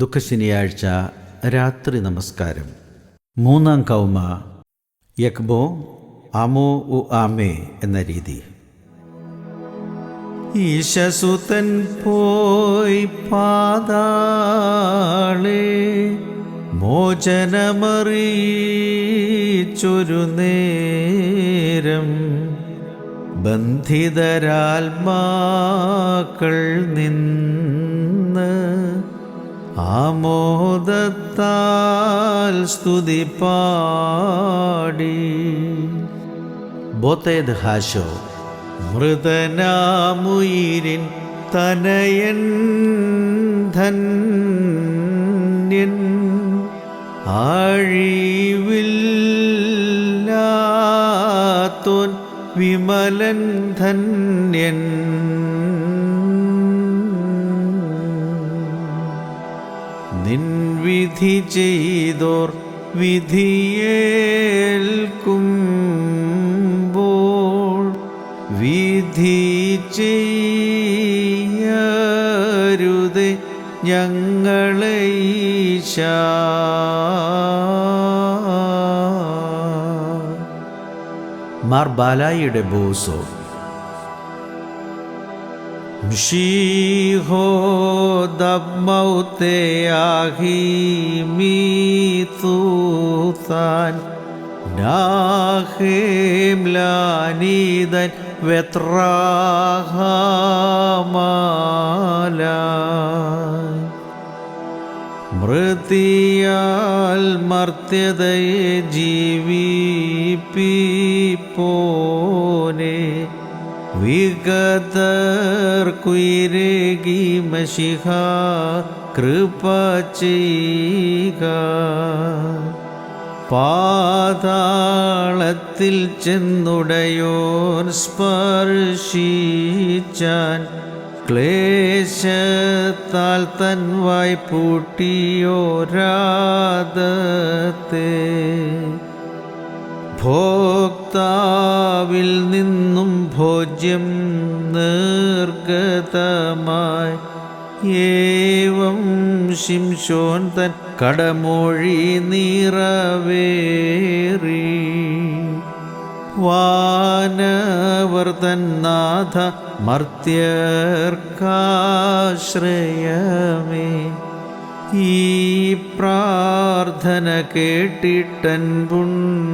ദുഃഖശനിയാഴ്ച രാത്രി നമസ്കാരം. മൂന്നാം കൗമ യക്ബോ അമോ ഉ ആമേ എന്ന രീതി. ഈശസുതൻ പോയി പാതാളെ മോചനമറിയിച്ചൊരു നേരം. ബന്ധിതരാത്മാക്കൾ നിന്ന് ആമോദത്താൽ സ്തുതി പാടി ബോത്തേത് ഹാശോ മൃതനാമുയിരിൻ തനയൻ ധന്യൻ. ആഴിവില്ലാത്തോൻ വിമലൻ ധന്യൻ. നിൻ വിധി ചെയ്തോർ വിധിയേൽക്കുമ്പോൾ വിധി ചെയ്യരുത് ഞങ്ങളെ. മാർ ബാലായിയുടെ ബോസോ മഷീഹോ ദമ്മൗത്തയാഹി മീതൂത്താൻ നാഹേം ലാനീതൻ വെത്രാഹമാല മൃതിയാൽ മർത്യതയെ ജീവിപ്പിപ്പോനെ വിഗതർക്കുയിരേകി മഷിഹ കൃപ ചെയ്യുക പാതാളത്തിൽ ചെന്നുടയോർ സ്പർശിച്ചാൻ ക്ലേശത്താൽ തൻ വായ് പൂട്ടിയോരാദത്തെ ഭോക്താവിൽ നിന്നും ഭോജ്യം നിർഗതമായി. ഏവം ശിംശോൻ തൻ കടമൊഴി നിറവേറി. വാനവർത്തൻ നാഥ മർത്യർക്കാശ്രയമേ. ഈ പ്രാർത്ഥന കേട്ടിട്ടൻ പുണ്ടാകണമേ